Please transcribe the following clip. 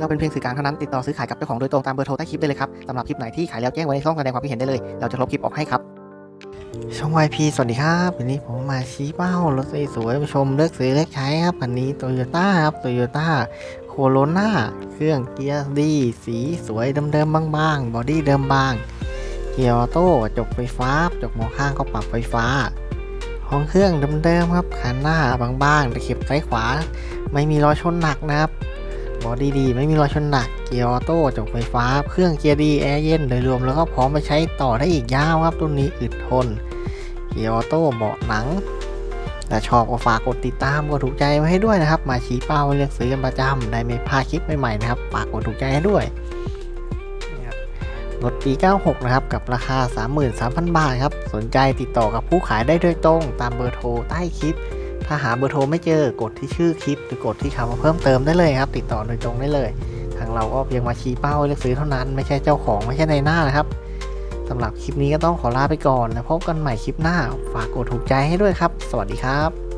เราเป็นเพียงสื่อกลางเท่านั้นติดต่อซื้อขายกับเจ้าของโดยตรงตามเบอร์โทรใต้คลิปได้เลยครับสำหรับคลิปไหนที่ขายแล้วแจ้งไว้ในช่องแสดงความคิดเห็นได้เลย เราจะลบคลิปออกให้ครับ ช่อง YP สวัสดีครับวันนี้ผมมาชี้เป้ารถสวยๆไปชมเลือกซื้อเลือกใช้ครับคันนี้โตโยต้าครับโตโยต้าโคโรนาเครื่องเกียร์ดีสีสวยเดิมๆบางๆบอดี้เดิมบางเกียร์ออโต้จกไฟฟ้าจกมองข้างก็ปรับไฟฟ้าห้องเครื่องเดิมๆครับคันหน้าบางๆตะเข็บซ้ายขวา ไม่มีรอยชนหนักนะครับ บอดี้ดี ไม่มีรอยชนหนัก เกียร์ออโต้จกไฟฟ้า เครื่องเกียร์ดี แอร์เย็น โดยรวมแล้วก็พร้อมไปใช้ต่อได้อีกยาวครับตัวนี้อึดทน เกียร์ออโต้เบาะหนังถ้าชอบก็ฝากกดติดตามกดถูกใจไว้ให้ด้วยนะครับ มาชี้เป้าเลือกซื้อกันประจำได้ไม่พลาดคลิปใหม่ๆนะครับ ฝากกดถูกใจให้ด้วยนะครับรถปี 96 นะครับ กับราคา 33,000 บาทครับ สนใจติดต่อกับผู้ขายได้โดยตรง ตามเบอร์โทรใต้คลิป ถ้าหาเบอร์โทรไม่เจอกดที่ชื่อคลิป หรือกดที่คำว่าเพิ่มเติมได้เลยครับ ติดต่อโดยตรงได้เลย ทางเราก็เพียงมาชี้เป้าไว้เลือกซื้อเท่านั้นไม่ใช่เจ้าของไม่ใช่ในหน้านะครับสำหรับคลิปนี้ก็ต้องขอลาไปก่อนแล้วพบกันใหม่คลิปหน้า ฝากกดถูกใจให้ด้วยครับ สวัสดีครับ